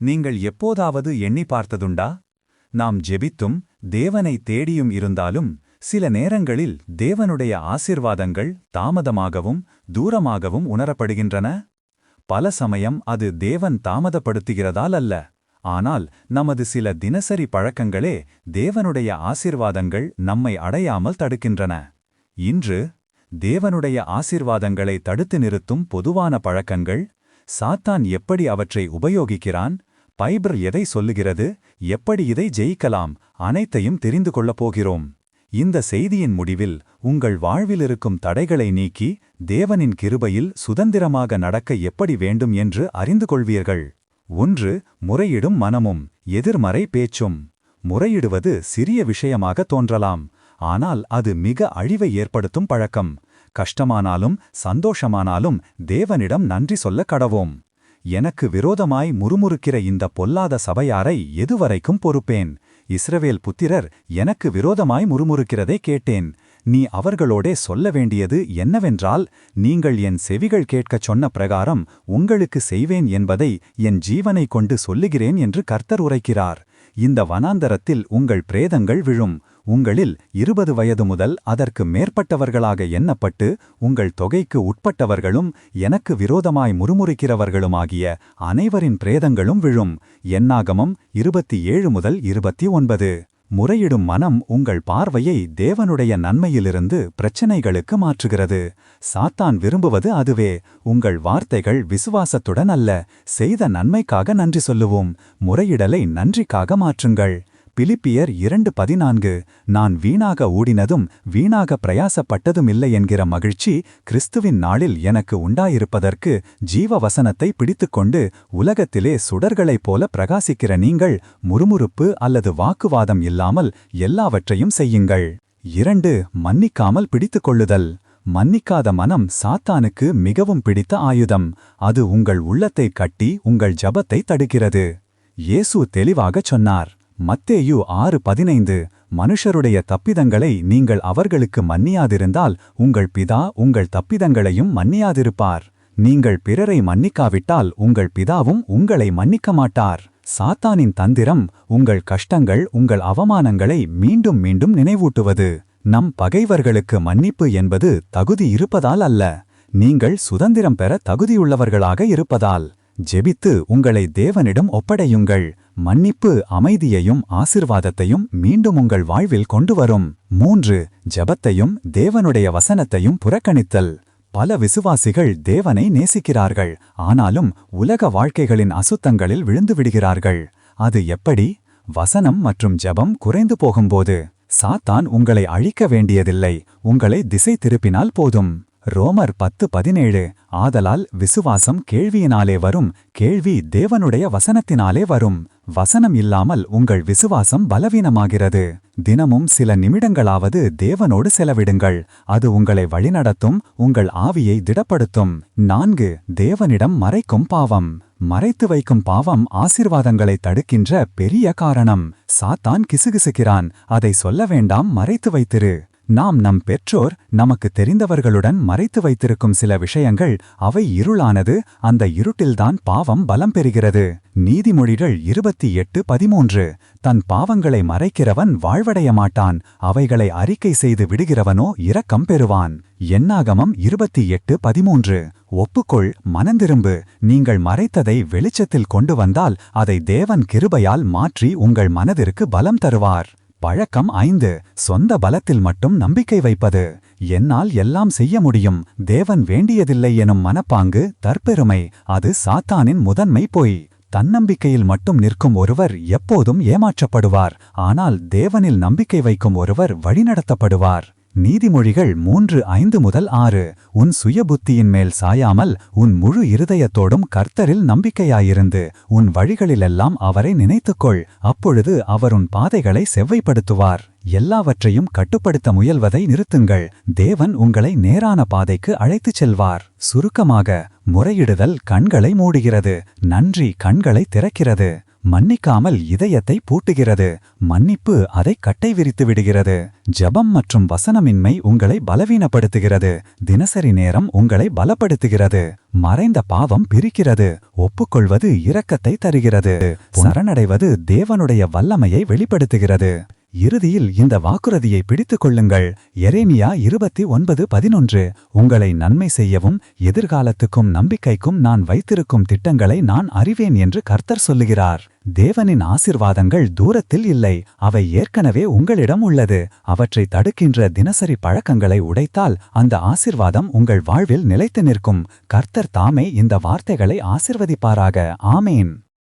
நீங்கள் எப்போதாவது எண்ணி பார்த்ததுண்டா? நாம் ஜெபித்தும் தேவனை தேடியும் இருந்தாலும் சில நேரங்களில் தேவனுடைய ஆசிர்வாதங்கள் தாமதமாகவும் தூரமாகவும் உணரப்படுகின்றன. பல சமயம் அது தேவன் தாமதப்படுத்துகிறதால் அல்ல. ஆனால் நமது சில தினசரி பழக்கங்களே தேவனுடைய ஆசிர்வாதங்கள் நம்மை அடையாமல் தடுக்கின்றன. இன்று தேவனுடைய ஆசிர்வாதங்களை தடுத்து நிறுத்தும் பொதுவான பழக்கங்கள் சாத்தான் எப்படி அவற்றை உபயோகிக்கிறான் பைபிள் எதை சொல்லுகிறது? எப்படி இதை ஜெயிக்கலாம்? அனைத்தையும் தெரிந்து கொள்ளப் போகிறோம். இந்த செய்தியின் முடிவில் உங்கள் வாழ்வில் இருக்கும் தடைகளை நீக்கி தேவனின் கிருபையில் சுதந்திரமாக நடக்க எப்படி வேண்டும் என்று அறிந்து கொள்வீர்கள். ஒன்று முறையிடும் மனமும் எதிர்மறை பேச்சும். முறையிடுவது சிறிய விஷயமாக தோன்றலாம். ஆனால் அது மிக அழிவை ஏற்படுத்தும் பழக்கம். கஷ்டமானாலும் சந்தோஷமானாலும் தேவனிடம் நன்றி சொல்ல கடவோம். எனக்கு விரோதமாய் முறுமுறுக்கிற இந்த பொல்லாத சபையாரை எதுவரைக்கும் பொறுப்பேன்? இஸ்ரவேல் புத்திரர் எனக்கு விரோதமாய் முறுமுறுக்கிறதை கேட்டேன். நீ அவர்களோடே சொல்ல வேண்டியது என்னவென்றால் நீங்கள் என் செவிகள் கேட்கச் சொன்ன பிரகாரம் உங்களுக்கு செய்வேன் என்பதை என் ஜீவனை கொண்டு சொல்லுகிறேன் என்று கர்த்தர் உரைக்கிறார். இந்த வனாந்தரத்தில் உங்கள் பிரேதங்கள் விழும். உங்களில் இருபது வயது முதல் அதற்கு மேற்பட்டவர்களாக எண்ணப்பட்டு உங்கள் தொகைக்கு உட்பட்டவர்களும் எனக்கு விரோதமாய் முறுமுறுக்கிறவர்களுமாகிய அனைவரின் பிரேதங்களும் விழும். என்னாகமம் இருபத்தி ஏழு முதல் இருபத்தி ஒன்பது. முறையிடும் மனம் உங்கள் பார்வையை தேவனுடைய நன்மையிலிருந்து பிரச்சனைகளுக்கு மாற்றுகிறது. சாத்தான் விரும்புவது அதுவே. உங்கள் வார்த்தைகள் விசுவாசத்துடன் அல்ல. செய்த நன்மைக்காக நன்றி சொல்லுவோம். முறையிடலை நன்றிக்காக மாற்றுங்கள். பிலிப்பியர் இரண்டு பதினான்கு நான் வீணாக ஊடினதும் வீணாக பிரயாசப்பட்டதுமில்லை என்கிற மகிழ்ச்சி கிறிஸ்துவின் நாளில் எனக்கு உண்டாயிருப்பதற்கு ஜீவ வசனத்தை பிடித்துக்கொண்டு உலகத்திலே சுடர்களைப் போல பிரகாசிக்கிற நீங்கள் முறுமுறுப்பு அல்லது வாக்குவாதம் இல்லாமல் எல்லாவற்றையும் செய்யுங்கள். இரண்டு மன்னிக்காமல் பிடித்துக் கொள்ளுதல் மன்னிக்காத மனம் சாத்தானுக்கு மிகவும் பிடித்த ஆயுதம். அது உங்கள் உள்ளத்தை கட்டி உங்கள் ஜபத்தை தடுக்கிறது. இயேசு தெளிவாகச் சொன்னார். மத்தேயு ஆறு பதினைந்து மனுஷருடைய தப்பிதங்களை நீங்கள் அவர்களுக்கு மன்னியாதிருந்தால் உங்கள் பிதா உங்கள் தப்பிதங்களையும் மன்னியாதிருப்பார். நீங்கள் பிறரை மன்னிக்காவிட்டால் உங்கள் பிதாவும் உங்களை மன்னிக்க மாட்டார் சாத்தானின் தந்திரம் உங்கள் கஷ்டங்கள் உங்கள் அவமானங்களை மீண்டும் மீண்டும் நினைவூட்டுவது. நம் பகைவர்களுக்கு மன்னிப்பு என்பது தகுதி இருப்பதால் அல்ல. நீங்கள் சுதந்திரம் பெற தகுதியுள்ளவர்களாக இருப்பதால். ஜெபித்து உங்களை தேவனிடம் ஒப்படையுங்கள். மன்னிப்பு அமைதியையும் ஆசிர்வாதத்தையும் மீண்டும் உங்கள் வாழ்வில் கொண்டு வரும். மூன்று ஜபத்தையும் தேவனுடைய வசனத்தையும் புறக்கணித்தல். பல விசுவாசிகள் தேவனை நேசிக்கிறார்கள். ஆனாலும் உலக வாழ்க்கைகளின் அசுத்தங்களில் விழுந்து விடுகிறார்கள். அது எப்படி? வசனம் மற்றும் ஜபம் குறைந்து போகும்போது. சாத்தான் உங்களை அழிக்க வேண்டியதில்லை. உங்களை திசை திருப்பினால் போதும். ரோமர் பத்து பதினேழு ஆதலால் விசுவாசம் கேள்வியினாலே வரும். கேள்வி தேவனுடைய வசனத்தினாலே வரும். வசனம் இல்லாமல் உங்கள் விசுவாசம் பலவீனமாகிறது. தினமும் சில நிமிடங்களாவது தேவனோடு செலவிடுங்கள். அது உங்களை வழிநடத்தும் உங்கள் ஆவியை திடப்படுத்தும். நான்கு தேவனிடம் மறைக்கும் பாவம். மறைத்து வைக்கும் பாவம் ஆசிர்வாதங்களை தடுக்கின்ற பெரிய காரணம். சாத்தான் கிசுகிசுக்கிறான். அதை சொல்ல வேண்டாம் மறைத்து வைத்திரு. நாம் நம் பெற்றோர் நமக்கு தெரிந்தவர்களுடன் மறைத்து வைத்திருக்கும் சில விஷயங்கள் அவை இருளானது அந்த இருட்டில்தான் பாவம் பலம் பெறுகிறது. நீதிமொழிகள் இருபத்தி எட்டு பதிமூன்று. தன் பாவங்களை மறைக்கிறவன் வாழ்வடைய மாட்டான் அவைகளை அறிக்கை செய்து விடுகிறவனோ இரக்கம் பெறுவான். என்னாகமம் இருபத்தி எட்டு பதிமூன்று. ஒப்புக்கொள் மனந்திரும்பு நீங்கள் மறைத்ததை வெளிச்சத்தில் கொண்டு வந்தால் அதை தேவன் கிருபையால் மாற்றி உங்கள் மனதிற்கு பலம் தருவார். பழக்கம் ஐந்து. சொந்த பலத்தில் மட்டும் நம்பிக்கை வைப்பது. என்னால் எல்லாம் செய்ய முடியும். தேவன் வேண்டியதில்லை எனும் மனப்பாங்கு தற்பெருமை. அது சாத்தானின் முதன்மை பொய். தன்னம்பிக்கையில் மட்டும் நிற்கும் ஒருவர் எப்போதும் ஏமாற்றப்படுவார். ஆனால் தேவனில் நம்பிக்கை வைக்கும் ஒருவர் வழிநடத்தப்படுவார். நீதிமொழிகள் மூன்று ஐந்து முதல் ஆறு. உன் சுய புத்தியின் மேல் சாயாமல் உன் முழு இருதயத்தோடும் கர்த்தரில் நம்பிக்கையாயிருந்து உன் வழிகளிலெல்லாம் அவரை நினைத்துக்கொள். அப்பொழுது அவர் உன் பாதைகளை செவ்வைப்படுத்துவார். எல்லாவற்றையும் கட்டுப்படுத்த முயல்வதை நிறுத்துங்கள். தேவன் உங்களை நேரான பாதைக்கு அழைத்துச் செல்வார். சுருக்கமாக முறையிடுதல் கண்களை மூடுகிறது. நன்றி கண்களை திறக்கிறது. மன்னிக்காமல் இதயத்தை பூட்டுகிறது. மன்னிப்பு அதை கட்டை விரித்து விடுகிறது. ஜபம் மற்றும் வசனமின்மை உங்களை பலவீனப்படுத்துகிறது. தினசரி நேரம் உங்களை பலப்படுத்துகிறது. மறைந்த பாவம் பிரிக்கிறது. ஒப்புக்கொள்வது இரக்கத்தை தருகிறது. சரணடைவது தேவனுடைய வல்லமையை வெளிப்படுத்துகிறது. இறுதியில் இந்த வாக்குறுதியை பிடித்துக் கொள்ளுங்கள். எரேமியா இருபத்தி ஒன்பது பதினொன்று. உங்களை நன்மை செய்யவும் எதிர்காலத்துக்கும் நம்பிக்கைக்கும் நான் வைத்திருக்கும் திட்டங்களை நான் அறிவேன் என்று கர்த்தர் சொல்லுகிறார். தேவனின் ஆசிர்வாதங்கள் தூரத்தில் இல்லை. அவை ஏற்கனவே உங்களிடம் உள்ளது. அவற்றை தடுக்கின்ற தினசரி பழக்கங்களை உடைத்தால் அந்த ஆசிர்வாதம் உங்கள் வாழ்வில் நிலைத்து நிற்கும். கர்த்தர் தாமே இந்த வார்த்தைகளை ஆசிர்வதிப்பாராக. ஆமேன்.